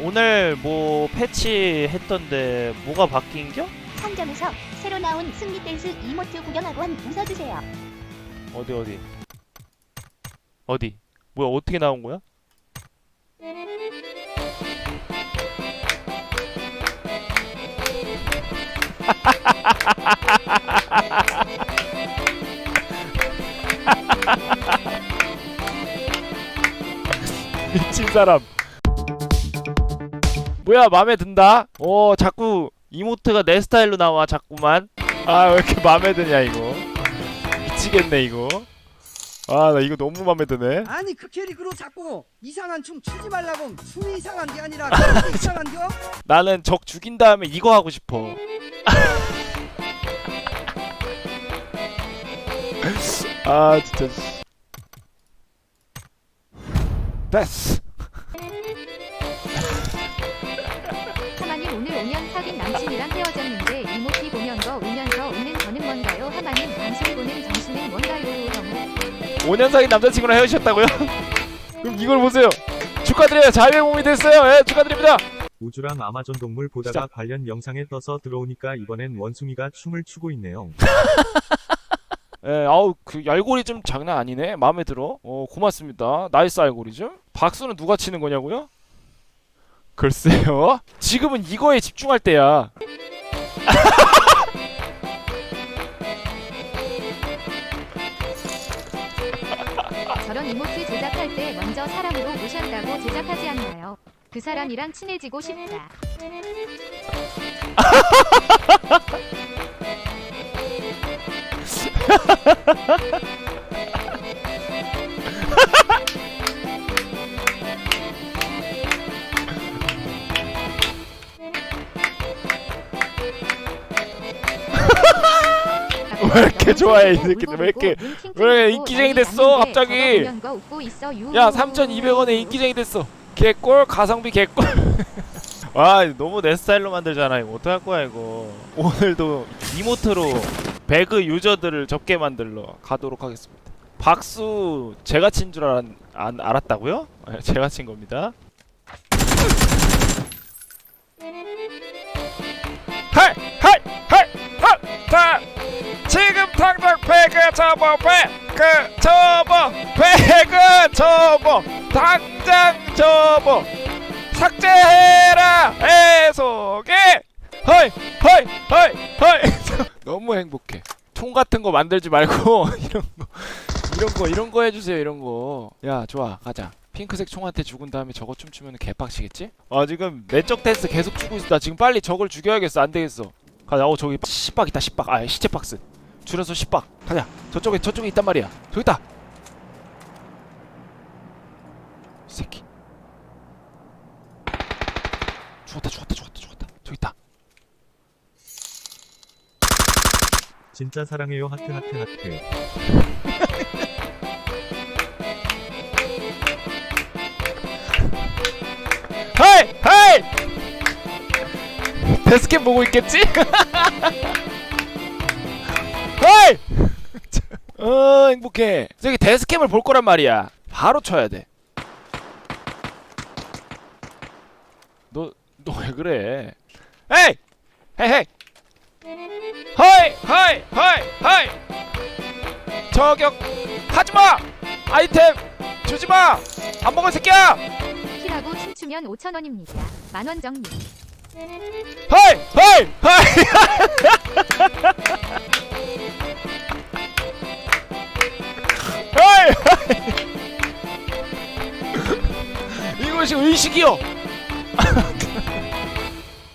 오늘 뭐 패치했던데 뭐가 바뀐겨? 상점에서 새로 나온 승리 댄스 이모트 구경하고 한 웃어주세요. 어디 어디 어디 뭐야 어떻게 나온 거야? 미친 사람 뭐야 맘에 든다? 어 자꾸 이모트가 내 스타일로 나와 자꾸만 아 왜 이렇게 맘에 드냐 이거 미치겠네 이거 아 나 이거 너무 맘에 드네 아니 그 캐릭으로 자꾸 이상한 춤 추지 말라고 춤이 이상한 게 아니라 캐릭이 이상한 겨? 나는 적 죽인 다음에 이거 하고 싶어 아 진짜 씨. 됐어 5년 사귄 남자친구랑 헤어지셨다고요? 그럼 이걸 보세요 축하드려요 자유의 몸이 됐어요 예 축하드립니다 우주랑 아마존 동물 보다가 관련 영상에 떠서 들어오니까 이번엔 원숭이가 춤을 추고 있네요. 예, 아우 그 알고리즘 장난 아니네. 마음에 들어. 어, 고맙습니다. 나이스 알고리즘. 박수는 누가 치는 거냐고요? 글쎄요. 지금은 이거에 집중할 때야. 저런 이모트 제작할 때 먼저 사람으로 모셨다고 제작하지 않나요? 그 사람이랑 친해지고 싶다. 왜 이렇게 좋아해, 이 새끼들? 왜 이렇게- 왜 인기쟁이 됐어, 갑자기? 야, 3,200원에 인기쟁이 됐어. 개꼴 가성비 개꼴. 아, 너무 내 스타일로 만들잖아. 이거 어떡할 거야, 이거. 오늘도 이모트로 배그 유저들을 접게 만들러 가도록 하겠습니다. 박수 제가 친 줄 알, 안, 알았다고요? 네, 제가 친 겁니다. 접어 배그 접어 배그 접어 당장 접어 삭제해라 애속에 허이 허이 허이 허이. 너무 행복해. 총 같은 거 만들지 말고 이런 거 이런 거 이런 거 해주세요 이런 거야 좋아 가자. 핑크색 총한테 죽은 다음에 저거 춤추면 개빡치겠지? 아 지금 내적 댄스 계속 추고 있어. 나 지금 빨리 저걸 죽여야겠어. 안 되겠어. 가자. 어 저기 씨박 있다 씨박 아 시체 박스 줄여서 씨박. 가자. 저쪽에 저쪽에 있단 말이야. 저기 있다. 이 새끼. 죽었다 죽었다 죽었다 죽었다. 저기 있다. 진짜 사랑해요. 하트 하트 하트. 헤이 헤이 데스캠 보고 있겠지? 헤이 어 행복해. 저기 데스캠을 볼 거란 말이야. 바로 쳐야 돼 너 너 왜 그래? 헤이! 헤이 헤이! 헤이 헤이 헤이 헤이 저격 하지마! 아이템 주지마! 안 먹을 새끼야! 키라고 춤추면 5,000원입니다. 만 원 정리. 헤이 헤이 헤이 이 이것이 의식이요.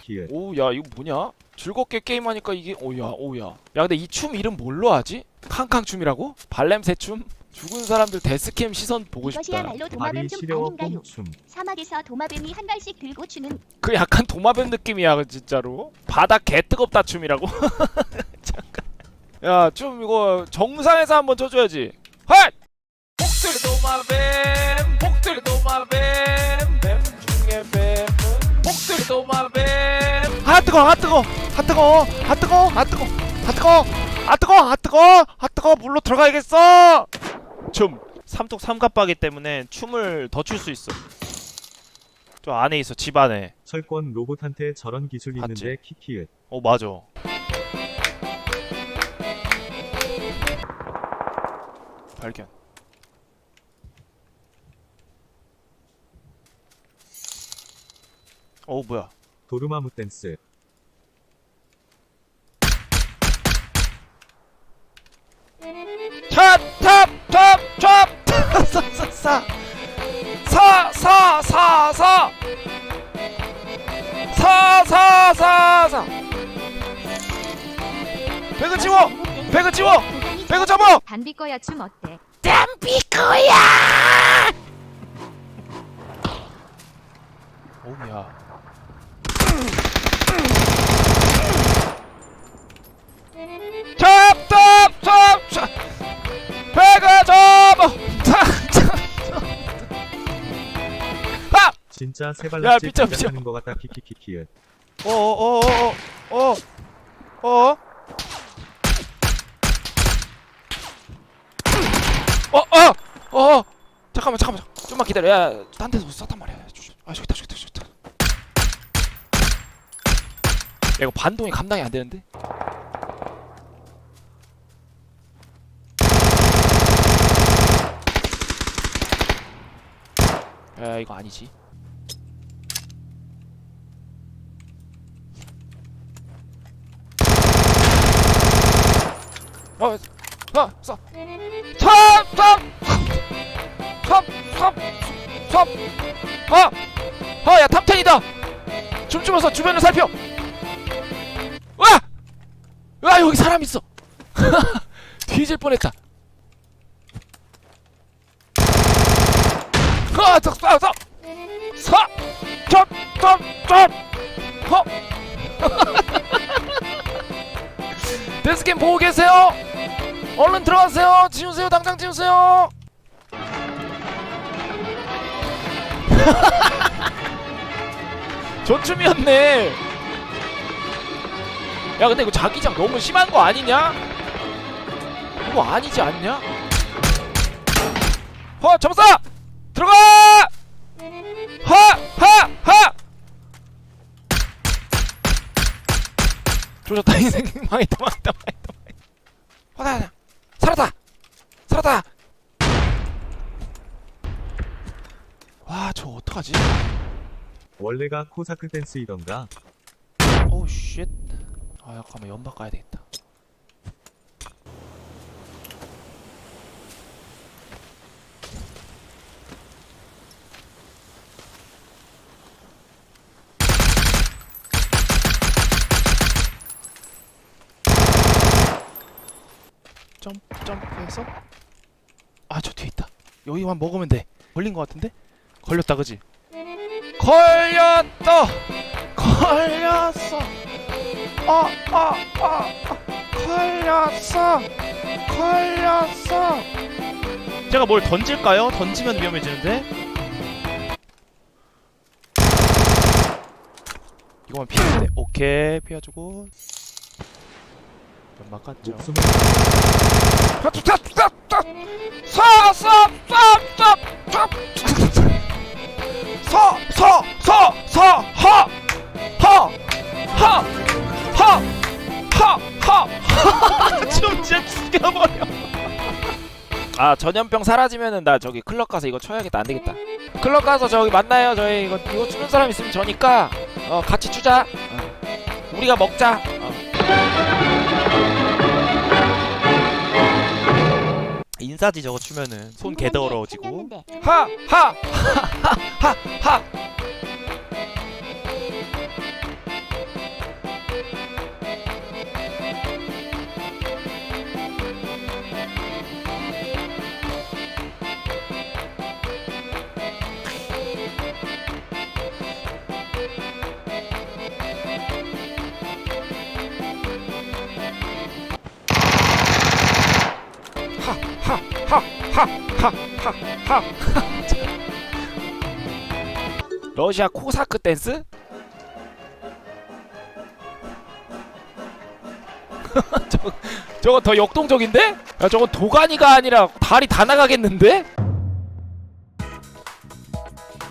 기회. 오 야 이거 뭐냐? 즐겁게 게임하니까 이게 오야 오야. 야 근데 이 춤 이름 뭘로 하지? 캉캉 춤이라고? 발냄새 춤? 죽은 사람들 데스캠 시선 보고 싶다 이것이야말로 도마뱀 다리 춤 시려워 아닌가요? 뽕춤. 사막에서 도마뱀이 한 발씩 들고 추는 그 약간 도마뱀 느낌이야 그 진짜로. 바닥 개 뜨겁다 춤이라고? 잠깐. 야춤 이거 정상에서 한번 쳐줘야지 헛 복들 도마뱀 뱀 중에 뱀은 복들 도마뱀. 아 뜨거 아 뜨거 아 뜨거 아 뜨거 아 뜨거 아 뜨거 아 뜨거 아 뜨거 아 뜨거 물로 들어가야겠어. 춤 삼tok 삼갑바기 때문에 춤을 더 출 수 있어. 저 안에 있어 집 안에. 철권 로봇한테 저런 기술이 봤지? 있는데 키키읒. 어 맞아. 발견 어 뭐야? 도르마무 댄스. 찹찹찹찹찹사사 사 사 사 사 사 사 사! 배그 치워! 배그 치워! 배그 접어 단비 거야 춤 어때? 오야! 찹찹찹 진짜 야, 세발낙지 미쳐. 시작하는 것 같다 키키키키읒. 어어어어어어 어? 어? 어? 어? 잠깐만 잠깐만 좀만 기다려 야 딴 데서 쐈단 말이야 조심. 아 저기다 저기다 저기다 야 이거 반동이 감당이 안 되는데 야 이거 아니지 어, 어, 써. 탑, 탑, 탑, 탑, 탑. 아, 아, 야 탑텐이다. 춤추면서 주변을 살펴. 와, 와 여기 사람 있어. 뒤질 뻔했다. 아, 서, 서, 서, 서, 점, 점, 점, 허. 데스캠 보고 계세요? 얼른 들어가세요. 지우세요. 당장 지우세요. 저춤이었네. 야, 근데 이거 자기장 너무 심한 거 아니냐? 이거 아니지 않냐? 허, 점사! 들어가! 하! 하! 하! 조졌다 인생 망했다 망했다 화나 살았다 살았다 와 저 어떡하지 원래가 코사크 댄스이던가. 오우 쉣 아 잠깐만 연막 가야 되겠다. 점 점프해서? 아 저 뒤에 있다. 여기만 먹으면 돼. 걸린 거 같은데? 걸렸다 그지 걸렸다 걸렸어. 어, 어, 어, 어, 걸렸어. 걸렸어. 제가 뭘 던질까요? 던지면 위험해지는데? 이거만 피하면 돼. 오케이. 피해주고. 연막 갔죠. 목숨을 좀 진짜 죽여버려. 아 전염병 사라지면은 나 저기 클럽 가서 이거 쳐야겠다 안 되겠다. 클럽 가서 저기 만나요 저희 이거 이거 추는 사람 있으면 저니까 어 같이 추자. 어. 우리가 먹자. 어. 인사지 저거 추면은. 손 개 더러워지고. 하하하하하하 하하하하하하 러시아 코사크 댄스? 저거, 저거 더 역동적인데? 야 저거 도가니가 아니라 다리 다 나가겠는데?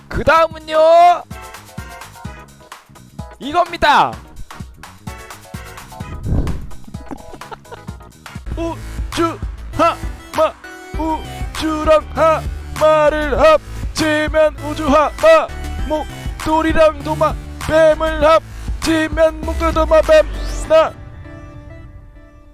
그 다음은요 이겁니다. 우주 하마 우주랑 하마를 합치면 우주 하마 목돌이랑 도마 뱀을 합치면 목돌 도마 뱀나